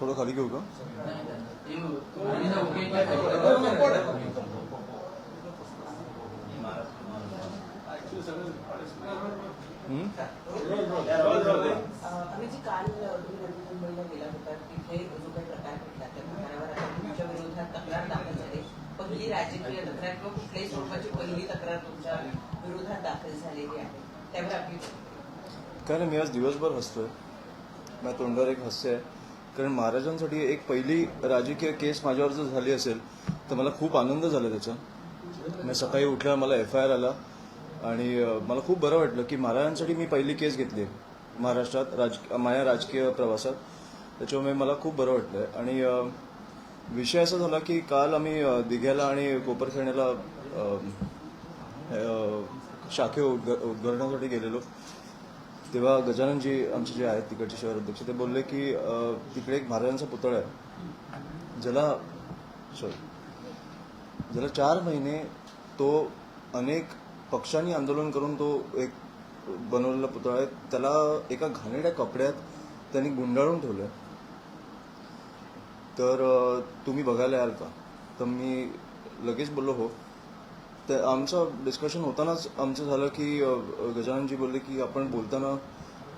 थोडं खाली घेऊ का हम्म? आम्ही जी काल तुम्ही नवी मुंबईला गेला होता तिथे जो काही प्रकार घडला त्या प्रकारावर आता तुमच्या विरोधात तक्रार दाखल झाली पहिली राजकीय तक्रार किंवा कुठल्याही स्वरूपाची पहिली तक्रार तुमच्या विरोधात दाखल झालेली आहे त्यावर आपली काय नाही मी आज दिवसभर हसतोय. माझ्या तोंडावर एक हास्य आहे. कारण महाराजांसाठी एक पहिली राजकीय केस माझ्यावर जर झाली असेल तर मला खूप आनंद झाला त्याचा. मी सकाळी उठल्यावर मला एफ आय आर आला. आणि मला खूप बरं वाटलं की महाराजांसाठी मी पहिली केस घेतली आहे महाराष्ट्रात राज माझ्या राजकीय प्रवासात. त्याच्यामुळे मला खूप बरं वाटलं आणि विषय असा झाला की काल आम्ही दिघ्याला आणि कोपरखेण्याला शाखे उद्घ उद्घाटनासाठी गेलेलो. तेव्हा गजाननजी आमचे जे आहेत तिकडचे शहर अध्यक्ष ते बोलले की तिकडे एक महाराजांचा पुतळा आहे. ज्याला सॉरी ज्याला चार महिने तो अनेक पक्षांनी आंदोलन करून तो एक बनवलेला पुतळा आहे. त्याला एका घाणेरड्या कपड्यात त्यांनी गुंडाळून ठेवलं तर तुम्ही बघायला याल का? तर मी लगेच बोललो हो. तर आमचं डिस्कशन होतानाच आमचं झालं की गजाननजी बोलले की आपण बोलताना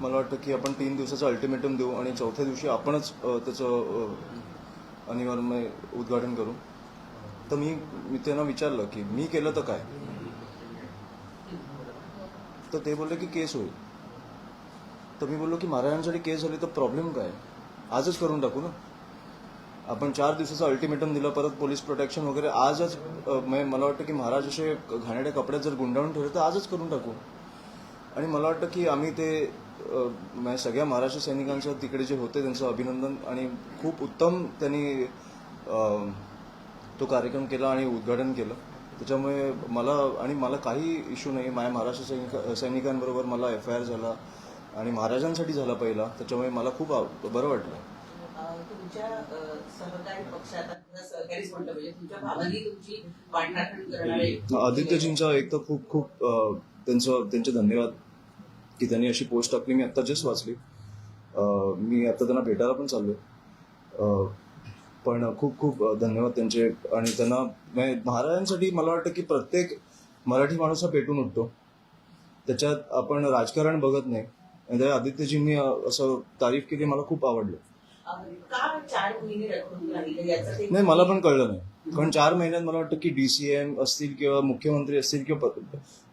मला वाटतं की आपण तीन दिवसाचं अल्टिमेटम देऊ आणि चौथ्या दिवशी आपणच त्याचं अनिवार्य उद्घाटन करू. तर मी मी त्यांना विचारलं की मी केलं तर काय? तर ते बोलले की केस होईल. तर मी बोललो की महाराजांसाठी केस झाली तर प्रॉब्लेम काय? आजच करून टाकू ना. आपण चार दिवसाचं अल्टिमेटम दिलं परत पोलीस प्रोटेक्शन वगैरे आजच म्हणजे मला वाटतं की महाराज असे घाणेरड्या कपड्यात जर गुंडाळून ठेवले तर आजच करून टाकू. आणि मला वाटतं की आम्ही ते सगळ्या महाराष्ट्र सैनिकांचं तिकडे जे होते त्यांचं अभिनंदन आणि खूप उत्तम त्यांनी तो कार्यक्रम केला आणि उद्घाटन केलं. त्याच्यामुळे मला आणि मला काही इश्यू नाही. माझ्या महाराष्ट्र सैनिक सैनिकांबरोबर मला एफ आय आर झाला आणि महाराजांसाठी झाला पहिला. त्याच्यामुळे मला खूप बरं वाटलं. अं, तुमच्या अं, सहकारी पक्षात आता सहकारीच म्हणतो म्हणजे तुमच्या भावानी तुमची वाटाघाट करणारे आदित्यजींचा एक तर खूप खूप त्यांचं त्यांचे धन्यवाद की त्यांनी अशी पोस्ट टाकली. मी आत्ता जस्ट वाचली. मी आता त्यांना भेटायला पण चाललोय. पण खूप खूप धन्यवाद त्यांचे. आणि त्यांना म्हणजे महाराजांसाठी मला वाटतं की प्रत्येक मराठी माणूस हा पेटून उठतो. त्याच्यात आपण राजकारण बघत नाही. आणि त्या आदित्यजींनी असं तारीफ केली मला खूप आवडलं. नाही मला पण कळलं नाही. कारण चार महिन्यात मला वाटतं की डीसीएम असतील किंवा मुख्यमंत्री असतील किंवा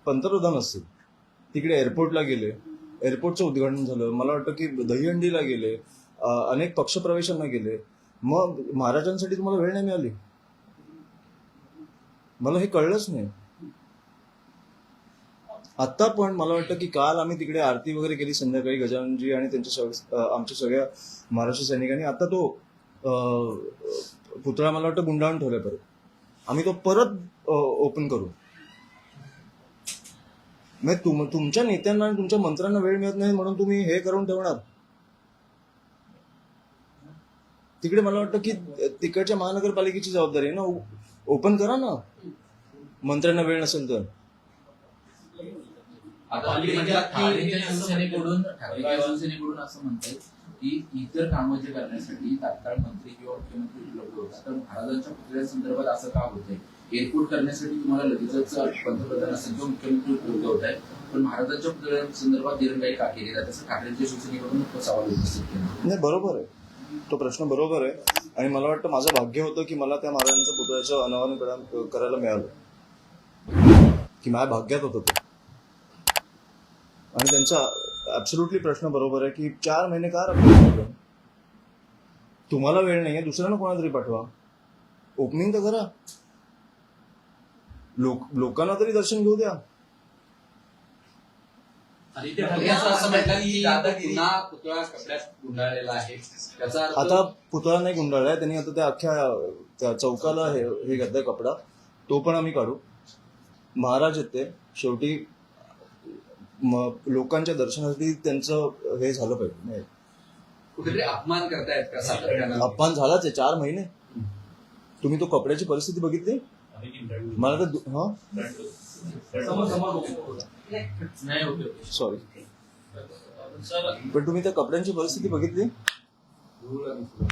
पंतप्रधान असतील तिकडे एअरपोर्टला गेले. एअरपोर्टचं उद्घाटन झालं. मला वाटतं की दहीहंडीला गेले. अनेक पक्षप्रवेशांना गेले. मग महाराजांसाठी तुम्हाला वेळ नाही मिळाली. मला हे कळलंच नाही. आत्ता पण मला वाटतं की काल आम्ही तिकडे आरती वगैरे केली संध्याकाळी गजाननजी आणि त्यांच्या सग- आमच्या सगळ्या महाराष्ट्र सैनिकांनी. आता तो पुतळा मला वाटतं गुंडाळून ठेवला परत. आम्ही तो परत ओपन करू. म्हणजे तुम तुमच्या नेत्यांना आणि तुमच्या मंत्र्यांना वेळ मिळत नाही म्हणून तुम्ही हे करून ठेवणार. तिकडे मला वाटतं की तिकडच्या महानगरपालिकेची जबाबदारी आहे ना? ओपन करा ना. मंत्र्यांना वेळ नसेल तर. ठाकरेंच्या शिवसेनेकडून शिवसेनेकडून असं म्हणतात की इतर कामं जे करण्यासाठी तात्काळ मंत्री किंवा मुख्यमंत्री उपलब्ध होतात. तर महाराजांच्या पुतळ्यासंदर्भात असं का होतंय एअरपोर्ट करण्यासाठी तुम्हाला लगेचच पंतप्रधान असेल किंवा मुख्यमंत्री उपलब्ध होत आहे पण महाराजांच्या पुतळ्यांसंदर्भात दिरंगाई का केली जाते? असं ठाकरेंच्या शिवसेनेकडून सवाल उपस्थित केला. नाही बरोबर आहे. तो प्रश्न बरोबर आहे. आणि मला वाटतं माझं भाग्य होतं की मला त्या महाराजांच्या पुतळ्याचं अनावरण करायला मिळालं. की माझ्या भाग्यात होतं ते. आणि त्यांचा ऍब्सोल्युटली प्रश्न बरोबर आहे की चार महिने का तुम्हाला वेळ नाहीये दुसऱ्यानं कोणा तरी पाठवा. ओपनिंग तर करा. लोक लोकांना तरी दर्शन घेऊ द्या. आदित्य ठाकरे असं असं म्हणतात की पुन्हा पुतळा कपड्यात गुंडाळलेला आहे. त्याचा अर्थ आता पुतळा नाही गुंडाळलाय त्यांनी आता त्या अख्ख्या त्या चौकाला हे हे घातलाय कपडा. तो पण आम्ही काढू. महाराज आहेत ते शेवटी म- लोकांच्या दर्शनासाठी त्यांचं हे झालं पाहिजे नाही. कुठेतरी अपमान करतायत का सातत्यानं? अपमान झालाच आहे चार महिने. तुम्ही तो कपड्याची परिस्थिती बघितली? मला तर दु- हा? ओके सॉरी सर पण तुम्ही त्या कपड्यांची परिस्थिती बघितली?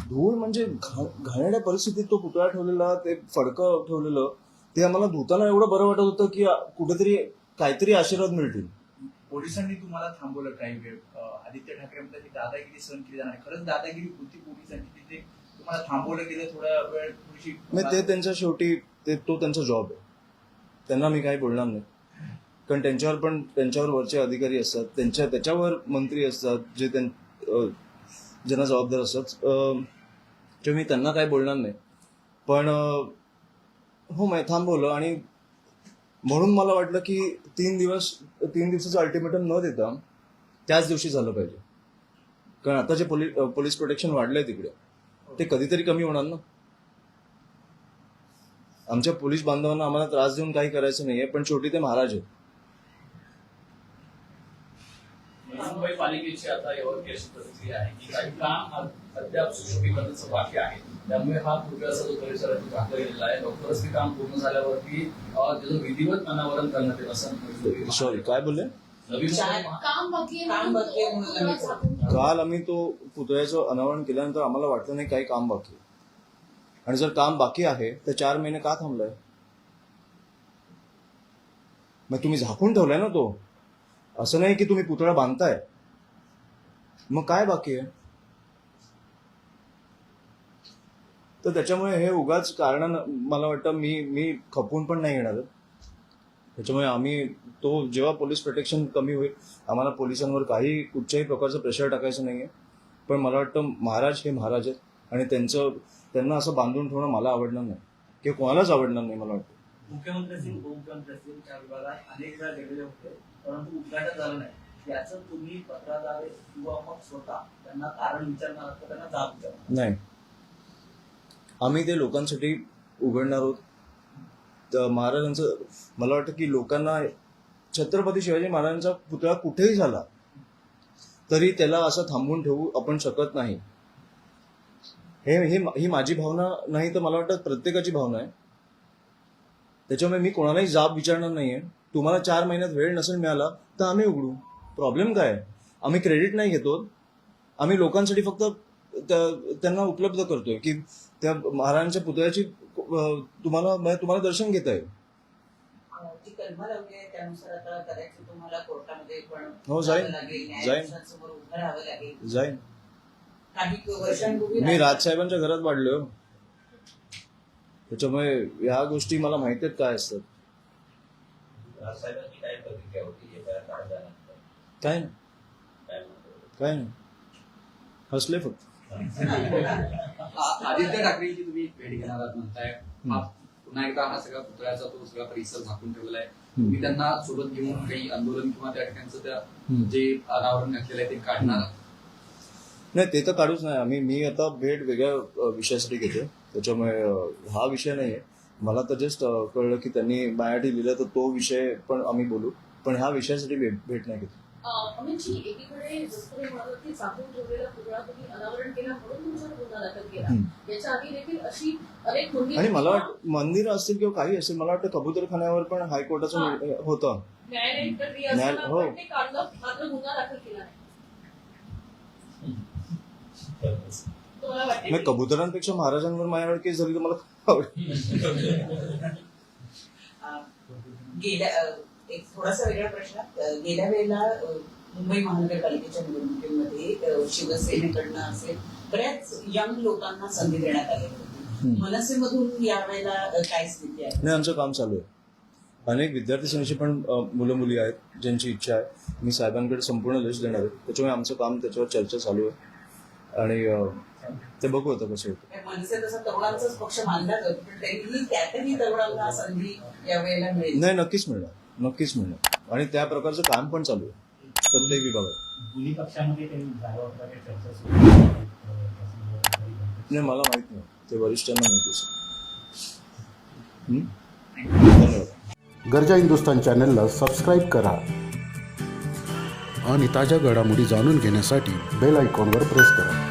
धूळ म्हणजे घा- घाणेरड्या परिस्थितीत तो पुतळा ठेवलेला ते फडकं ठेवलेलं ते आम्हाला धुताना एवढं बरं वाटत होतं की कुठेतरी काहीतरी आशीर्वाद मिळतील. पोलिसांनी तुम्हाला थांबवलं काही वेळ. आदित्य ठाकरे म्हणतात की दादागिरी सहन केली जाणार नाही. खरंच दादागिरी होती पोलिसांची तिथे तुम्हाला थांबवलं गेलं थोडा वेळ थोडीशी नाही ते त्यांच्या शेवटी ते तो त्यांचा जॉब आहे. त्यांना मी काही बोलणार नाही. कारण त्यांच्यावर पण त्यांच्यावर वरचे अधिकारी असतात त्यांच्या त्याच्यावर मंत्री असतात जे त्यां ज्यांना जबाबदार असतात. जे मी त्यांना काही बोलणार नाही. पण हो मी थांबवलं आणि म्हणून मला वाटलं की तीन दिवस तीन दिवसाचं अल्टिमेटम न देता त्याच दिवशी झालं पाहिजे. कारण आता जे पोलीस पोलीस प्रोटेक्शन वाढलंय तिकडे ते कधीतरी कमी होणार ना? आमच्या पोलीस बांधवांना आम्हाला त्रास देऊन काही करायचं नाहीये पण शेवटी ते महाराज आहेत. मुंबई पालिकेची आता यावरती अशी प्रतिक्रिया आहे की काही काम अद्याप सुशोभीकरणाचं बाकी आहे. त्यामुळे हा पुतळ्याचा जो परिसरातून घातला गेलेला आहे. लवकरच ते काम पूर्ण झाल्यावरती अं, त्याचं विधिवत अनावरण करण्यात येईल असं सॉरी काय बोलले? आहे आहे तो. काल आम्ही तो पुतळ्याचं अनावरण केल्यानंतर आम्हाला वाटलं नाही काही काम बाकी आहे. आणि जर काम बाकी आहे तर चार महिने का थांबलाय? मग तुम्ही झाकून ठेवलाय ना तो. असं नाही की तुम्ही पुतळा बांधताय. मग काय बाकी आहे? तर त्याच्यामुळे हे उगाच कारण मला वाटतं मी मी खपून पण नाही येणार. त्याच्यामुळे आम्ही तो जेव्हा पोलीस प्रोटेक्शन कमी होईल आम्हाला पोलिसांवर काही कुठच्याही प्रकारचं प्रेशर टाकायचं नाहीये. पण मला वाटतं महाराज हे महाराज आहेत आणि त्यांचं त्यांना असं बांधून ठेवणं मला आवडणार नाही. किंवा कोणालाच आवडणार नाही मला वाटतं. मुख्यमंत्री सिंग उपमुख्यमंत्री सिंग त्या विभागात अनेक वेळा गेलेले होते परंतु उद्घाटन झालं नाही. याचं तुम्ही पत्राद्वारे किंवा मग स्वतः त्यांना कारण विचारणार का त्यांना जाब विचारणार नाही. आम्ही ते लोकांसाठी उघडणार आहोत. तर महाराजांचं मला वाटतं की लोकांना छत्रपती शिवाजी महाराजांचा पुतळा कुठेही झाला तरी त्याला असं थांबवून ठेवू आपण शकत नाही. हे हे ही माझी भावना नाही तर मला वाटतं प्रत्येकाची भावना आहे. त्याच्यामुळे मी कोणालाही जाब विचारणार नाहीये. तुम्हाला चार महिन्यात वेळ नसेल मिळाला तर आम्ही उघडू. प्रॉब्लेम काय आहे? आम्ही क्रेडिट नाही घेतो. आम्ही लोकांसाठी फक्त त्या- त्यांना उपलब्ध करतोय की त्या महाराजांच्या पुतळ्याची तुम्हाला म्हणजे तुम्हाला दर्शन घेता येईल. आहे त्यानुसार आता कदाचित तुम्हाला कोर्टामध्ये पण हो, जाईन. मी राजसाहेबांच्या घरात वाढलोय हो. त्याच्यामुळे ह्या गोष्टी मला माहिती आहेत काय असतात. काय नाही काय नाही हसले फक्त आदित्य ठाकरेंची तुम्ही भेट घेणार आहात म्हणताय. पुन्हा एकदा हा सगळा पुतळ्याचा तो सगळा परिसर झाकून ठेवलेला आहे तुम्ही त्यांना सोबत घेऊन काही आंदोलन किंवा त्या ठिकाणचं त्या. जे अनावरण घातलेलं आहे ते काढणार आहात. नाही ते तर काढूच नाही. आम्ही मी आता भेट वेगळ्या विषयासाठी घेतोय. त्याच्यामुळे हा विषय नाहीये. मला तर जस्ट कळलं की त्यांनी माझ्यासाठी लिहिलं तर तो विषय पण आम्ही बोलू. पण ह्या विषयासाठी भेट भेट नाही घेतली. अं, अमितजी एकीकडे जसं तुम्ही म्हणालात की झाकून ठेवलेला पुतळा तुम्ही अनावरण केला म्हणून तुमच्यावर गुन्हा दाखल केला. हम्म. याच्या आधी देखील अशी अनेक मंदिर आणि मला वाट मंदिर असतील किंवा काही असेल मला वाटतं कबुतरखान्यावर पण हायकोर्टाचं होतं. न्यायालयीन प्रक्रिया हो. पण ते काढलं मात्र गुन्हा दाखल केला नाही. तुम्हाला वाटते मग की- कबुतरांपेक्षा महाराजांवर माझ्यावर केस झाली तर मला आवडेल. गेल्या एक थोडासा वेगळा प्रश्न. गेल्या वेळेला मुंबई महानगरपालिकेच्या निवडणुकीमध्ये शिवसेनेकडनं असेल बऱ्याच यंग लोकांना संधी देण्यात आली होती. मनसेमधून यावेळेला काय स्थिती आहे? नाही आमचं काम चालू आहे. अनेक विद्यार्थी सेनेची पण मुलं मुली आहेत ज्यांची इच्छा आहे. मी साहेबांकडे संपूर्ण लिस्ट देणार आहे. त्याच्यामुळे आमचं काम त्याच्यावर चर्चा चालू आहे. आणि ते बघू आता कसं होतं. मनसे तसा तरुणांचाच पक्ष मानला जातो पण तरीही त्यातही तरुणांना संधी यावेळेला मिळेल. नाही नक्कीच मिळणार. नक्कीच मिळणार आणि त्या प्रकारचं काम पण चालू आहे. प्रत्येक विभागात. दोन्ही पक्षामध्ये काही चर्चा सुरू आहे. नाही मला माहीत नाही. ते वरिष्ठांना माहिती असेल. हं? धन्यवाद. गरजा हिंदुस्तान चॅनलला सबस्क्राईब करा आणि ताज्या घडामोडी जाणून घेण्यासाठी बेल आयकॉनवर प्रेस करा.